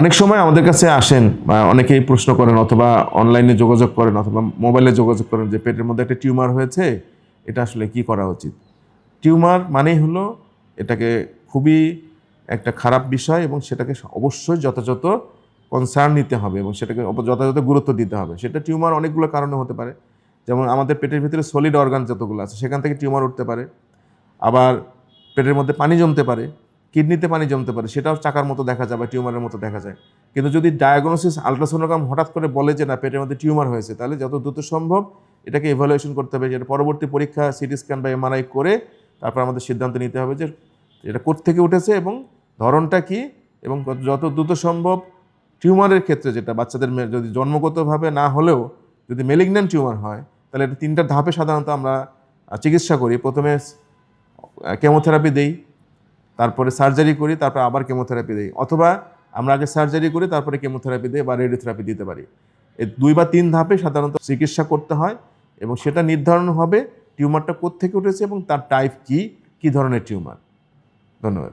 অনেক সময় আমাদের কাছে আসেন অনেকেই প্রশ্ন করেন অথবা অনলাইনে যোগাযোগ করেন অথবা মোবাইলে যোগাযোগ করেন যে পেটের মধ্যে একটা টিউমার হয়েছে, এটা আসলে কি করা উচিত? টিউমার মানেই হলো এটাকে খুবই একটা খারাপ বিষয় এবং সেটাকে অবশ্যই যথাযথ কনসার্ন নিতে হবে এবং সেটাকে যথাযথ গুরুত্ব দিতে হবে। সেটা টিউমার অনেকগুলো কারণে হতে পারে। যেমন আমাদের পেটের ভিতরে সলিড অর্গান যতগুলো আছে, সেখান থেকে টিউমার উঠতে পারে। আবার পেটের মধ্যে পানি জমতে পারে। কিডনিতে পানি জমতে পারে, সেটাও চাকার মতো দেখা যায় বা টিউমারের মতো দেখা যায়। কিন্তু যদি ডায়াগনোসিস আলট্রাসোনোগ্রাম হঠাৎ করে বলে যে না, পেটের মধ্যে টিউমার হয়েছে, তাহলে যত দ্রুত সম্ভব এটাকে ইভ্যালুয়েশন করতে হবে, যেটা পরবর্তী পরীক্ষা সিটি স্ক্যান বা এমআরআই করে তারপর আমাদের সিদ্ধান্ত নিতে হবে যে এটা থেকে উঠেছে এবং ধরনটা কি এবং যত দ্রুত সম্ভব টিউমারের ক্ষেত্রে যেটা বাচ্চাদের যদি জন্মগতভাবে না হলেও যদি মেলিগন্যান্ট টিউমার হয়, তাহলে এটা তিনটা ধাপে সাধারণত আমরা চিকিৎসা করি। প্রথমে কেমোথেরাপি দেই তারপরে সার্জারি করি, তারপরে আবার কেমোথেরাপি দিই। অথবা আমরা আগে সার্জারি করি, তারপরে কেমোথেরাপি দিই বা রেডিওথেরাপি দিতে পারি। এই দুই বা তিন ধাপে সাধারণত চিকিৎসা করতে হয় এবং সেটা নির্ধারণ হবে টিউমারটা কোত্থেকে উঠেছে এবং তার টাইপ কি, কী ধরনের টিউমার। ধন্যবাদ।